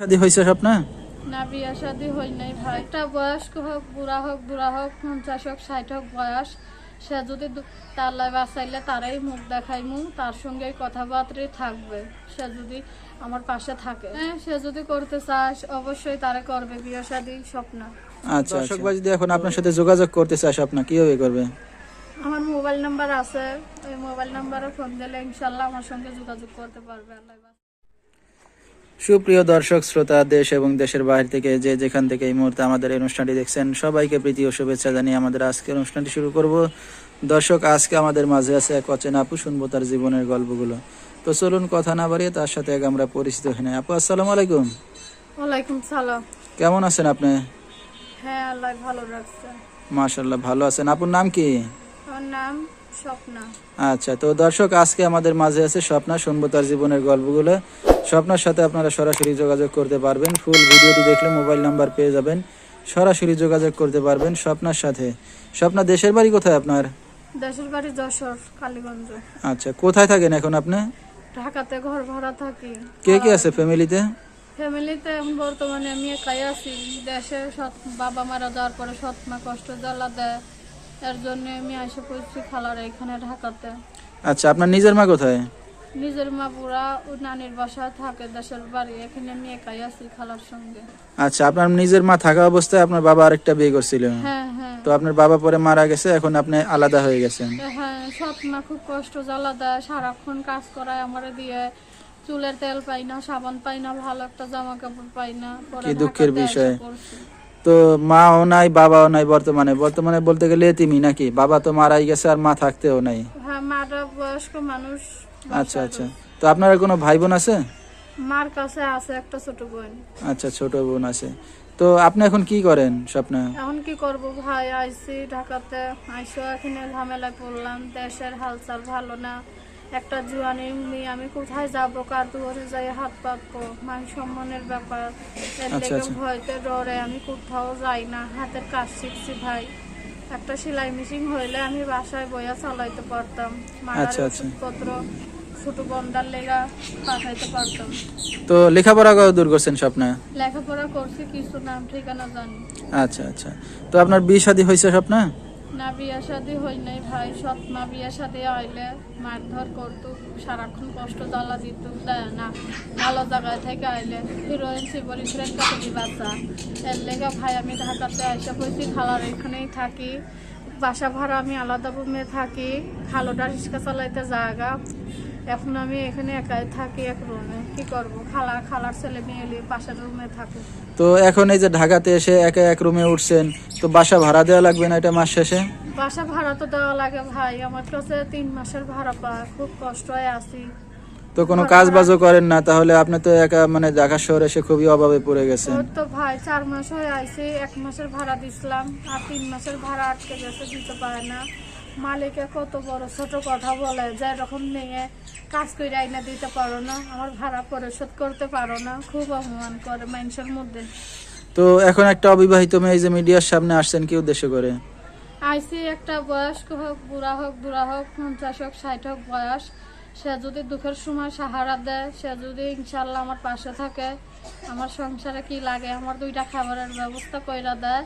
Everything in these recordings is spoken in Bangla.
শাদি হয়েছে স্বপ্না না? বিয়া শাদি হই নাই ভাই। একটা বয়স্ক হোক বুড়া হোক বুড়া হোক পঞ্চাশ হোক ষাট হোক বয়স সে যদি তার লাই বাঁচাইলে তারাই মুখ দেখাইমু তার সঙ্গে কথাবার্তাই থাকবে। সে যদি আমার পাশে থাকে। হ্যাঁ সে যদি করতে চাস অবশ্যই তারা করবে বিয়া শাদি স্বপ্ন। আচ্ছা দর্শক ভাই যদি এখন আপনার সাথে যোগাযোগ করতে চায় স্বপ্না কীভাবে করবে? আমার মোবাইল নাম্বার আছে। ওই মোবাইল নাম্বারে ফোন দিলে ইনশাল্লাহ আমার সঙ্গে যোগাযোগ করতে পারবে। আল্লাহ। সুপ্রিয় দর্শক শ্রোতা দেশ এবং দেশের বাইরে থেকে যে যেখান থেকে এই মুহূর্তে আমাদের এই অনুষ্ঠানটি দেখছেন সবাইকে প্রীতি ও শুভেচ্ছা জানিয়ে আমাদের আজকের অনুষ্ঠানটি শুরু করব। দর্শক আজকে আমাদের মাঝে আছে এক অচেনা আপু শুনব তার জীবনের গল্পগুলো। তো চলুন কথা না বাড়িয়ে তার সাথে আমরা পরিচিত নেই। আপু আসসালামু আলাইকুম। ওয়ালাইকুম সালাম। কেমন আছেন আপনি? হ্যাঁ আল্লাহ ভালো রাখছে। মাশাল্লাহ ভালো আছেন। আপুর নাম কি? আমার নাম স্বপ্না। আচ্ছা তো দর্শক আজকে আমাদের মাঝে আছে স্বপ্না শুনব তার জীবনের গল্পগুলো। স্বপ্নার সাথে আপনারা সরাসরি যোগাযোগ করতে পারবেন। ফুল ভিডিওটি দেখলে মোবাইল নাম্বার পেয়ে যাবেন। সরাসরি যোগাযোগ করতে পারবেন স্বপ্নার সাথে। স্বপ্না দেশের বাড়ি কোথায় আপনার? দেশের বাড়ি যশোর কালীগঞ্জ। আচ্ছা কোথায় থাকেন এখন আপনি? ঢাকাতে ঘর ভাড়া থাকি। কে কে আছে ফ্যামিলিতে ফ্যামিলিতে বর্তমানে আমি একাই আছি। দেশে সৎ বাবা মারা যাওয়ার পরে সৎ মা কষ্ট জ্বালা দেয়। এর জন্য আমি এসে পড়ছি খালার এখানে ঢাকাতে। আচ্ছা আপনার নিজের মা কোথায়? নিজের মা বুড়া ও নানির বাসায় থাকে দেশের বাড়ি। এখানে আমি একাই আছি খালার সঙ্গে। আচ্ছা আপনার নিজের মা থাকা অবস্থায় আপনার বাবা আরেকটা বিয়ে করছিল? হ্যাঁ হ্যাঁ। তো আপনার বাবা পরে মারা গেছে এখন আপনি আলাদা হয়ে গেছেন? হ্যাঁ সৎ মা খুব কষ্ট জ্বালা দেয় সারাক্ষণ কাজ করায় আমারে দিয়ে। চুলের তেল পাই না সাবান পাই না ভালো একটা জামা কাপড় পাই না। কি দুঃখের বিষয়। তো মাও নাই বাবাও নাই বর্তমানে। বর্তমানে বলতে গেলে এতিমি নাকি? বাবা তো মারাই গেছে আর মা থাকতেও নাই। হ্যাঁ মাটা বয়স্ক মানুষ আচ্ছা আচ্ছা। তো আপনার কোনো ভাই বোন আছে? মার কাছে আছে একটা ছোট বোন। আচ্ছা ছোট বোন আছে। তো আপনি এখন কি করেন স্বপ্না? এখন কি করব? ভাই আইছি ঢাকাতে আইসো এখানে ঝামেলায় পড়লাম। দেশের হালচাল ভালো না। একটা জুয়ানি আমি কোথায় যাব? কার দুয়ারে যাই হাত পাতবো? মান সম্মানের ব্যাপার। এর আচ্ছা, লেগে আচ্ছা। ভয়তে ডরে আমি কোথাও যাই না। হাতের কাজ শিখছি ভাই। একটা সেলাই মেশিন হইলে আমি বাসায় বইয়া চালাইতে পারতাম। মায়ের আচ্ছা, আচ্ছা। ওষুধপত্র ছোট বন্ডার লেগা পাঠাইতে পারতাম। তো লেখাপড়া দূর করছেন স্বপ্না? লেখাপড়া করছি কিছু নাম ঠিকানা জানি। আচ্ছা আচ্ছা। তো আপনার বিয়ে শাদী হয়েছে স্বপ্না? না বিয়া শাদি হই নাই ভাই। সৎ মা বিয়া শাদি আইলে মারধর করতো সারাক্ষণ কষ্ট জ্বালা দিত। দেয় না ভালো জায়গায় থেকে আইলে হিরোইন শিবরি ফ্রেন্ড কাছে বাচ্চা। এর লেগে ভাই আমি ঢাকাতে আইসা পড়ছি খালার এখানেই থাকি। বাসা ভাড়া আমি আলাদা রুমে থাকি। খালোটা রিক্সা চালাইতে জায়গা। এখন আমি এখানে একাই থাকি এক রুমে। কি করব? খালা খালার ছেলে মেয়ে পাশের রুমে থাকুক। তো এখন এই যে ঢাকাতে এসে একা এক রুমে উঠছেন তো বাসা ভাড়া দেওয়া লাগবে না এটা মাস শেষে? বাসা ভাড়া তো দেওয়া লাগে ভাই। আমার কাছে তিন মাসের ভাড়া পায়। খুব কষ্ট হয়ে আছি তো কোনো কাজ বাজও করেন না তাহলে আপনি তো একা মানে ঢাকা শহরে এসে খুবই অভাবে পড়ে গেছেন। তো ভাই চার মাস হয়ে আইছে। এক মাসের ভাড়া দিছিলাম আর তিন মাসের ভাড়া আটকে গেছে দিতে পারে না। মালিকে কত বড় ছোট কথা বলে যে এরকম নিয়ে কাজ করে আইনা দিতে পারো না আমার ভাড়া পরিশোধ করতে পারো না খুব অপমান করে মানুষের মধ্যে। তো এখন একটা অবিবাহিত মেয়ে যে মিডিয়ার সামনে আসছেন কি উদ্দেশ্য করে? আইসি একটা বয়স্ক হোক বুড়া হোক বুড়া হোক পঞ্চাশ হোক ষাট হোক বয়স সে যদি দুঃখের সময় সাহারা দেয় সে যদি ইনশাল্লাহ আমার পাশে থাকে আমার সংসারে কি লাগে আমার দুইটা খাবারের ব্যবস্থা কইরা দেয়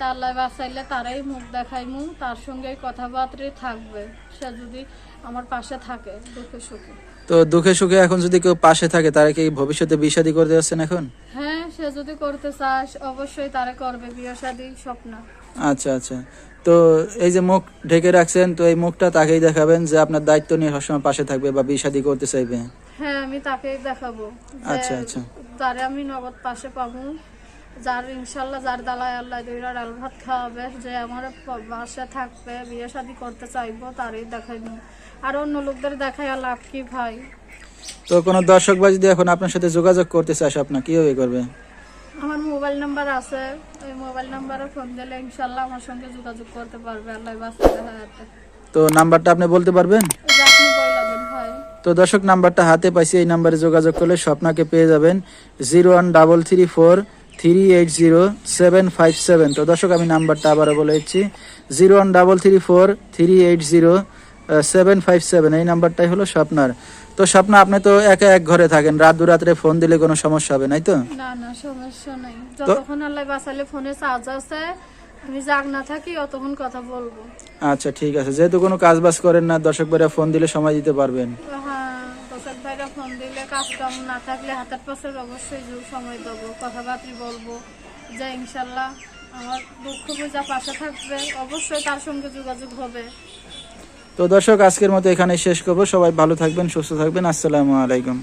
তার লাই বাঁচাইলে তারাই মুখ দেখাইমু তার সঙ্গে কথাবার্তাই থাকবে। সে যদি আমার পাশে থাকে দুঃখে সুখে। তো দুঃখে সুখে এখন যদি কেউ পাশে থাকে তারা কি ভবিষ্যতে বিষাদি করতে যাচ্ছেন এখন? হ্যাঁ সে যদি করতে চাস অবশ্যই তারা করবে বিয়ে শাদী স্বপ্ন। আচ্ছা আচ্ছা। তো এই যে মুখ ঢেকে রাখছেন তো এই মুখটা তাকেই দেখাবেন যে আপনার দায়িত্ব নিয়ে সবসময় পাশে থাকবে বা বিষাদি করতে চাইবে। হ্যাঁ আমি তাকেই দেখাবো আচ্ছা, আচ্ছা। তারে আমি নগদ পাশে পাবো। যার ইনশাল্লাহ যার দালায় আল্লাহ দুইরা ডাল ভাত খাওয়াবে যে আমার বাসায় থাকবে বিয়ে শাদি করতে চাইব তারই দেখাইবো আর অন্য লোকদের দেখাই লাভ কি ভাই? তো কোনো দর্শক বা যদি এখন আপনার সাথে যোগাযোগ করতে চায় আপনার কীভাবে করবে? আমার মোবাইল নাম্বার আছে ওই মোবাইল নাম্বারে ফোন দিলে ইনশাল্লাহ আমার সঙ্গে যোগাযোগ করতে পারবে আল্লাহ হাতে তো নাম্বারটা আপনি বলতে পারবেন? তো দর্শক নাম্বারটা হাতে পাইছি এই নাম্বারে যোগাযোগ করলে স্বপ্নাকে পেয়ে যাবেন। Zero one double three four three eight zero seven five seven. তো দর্শক আমি নাম্বারটা আবারও বলে দিচ্ছি। Zero one double three four three eight zero seven five seven. এই নাম্বারটাই হলো স্বপ্নার। তো স্বপ্না আপনি তো একা এক ঘরে থাকেন। রাত দু রাত্রে ফোন দিলে কোনো সমস্যা হবে নাই তো? না না সমস্যা নাই। যতক্ষণ আল্লাহ বাঁচালে ফোনে চার্জ আছে আমি জাগ না থাকি অতক্ষণ কথা বলব। আচ্ছা ঠিক আছে। যেহেতু কোনো কাজ বাজ করেন না দর্শক ভাইরা ফোন দিলে সময় দিতে পারবেন হ্যাঁ দর্শক ভাইরা ফোন দিলে কাজ কাম না থাকলে হাতের পাশে অবশ্যই সময় দেবো, কথাবার্তা বলব। যে ইনশাল্লাহ আমার দুঃখ বোঝা পাশে থাকবে, অবশ্যই তার সঙ্গে যোগাযোগ হবে। তো দর্শক, আজকের মতো এখানে শেষ করব। সবাই ভালো থাকবেন, সুস্থ থাকবেন। আসসালামু আলাইকুম।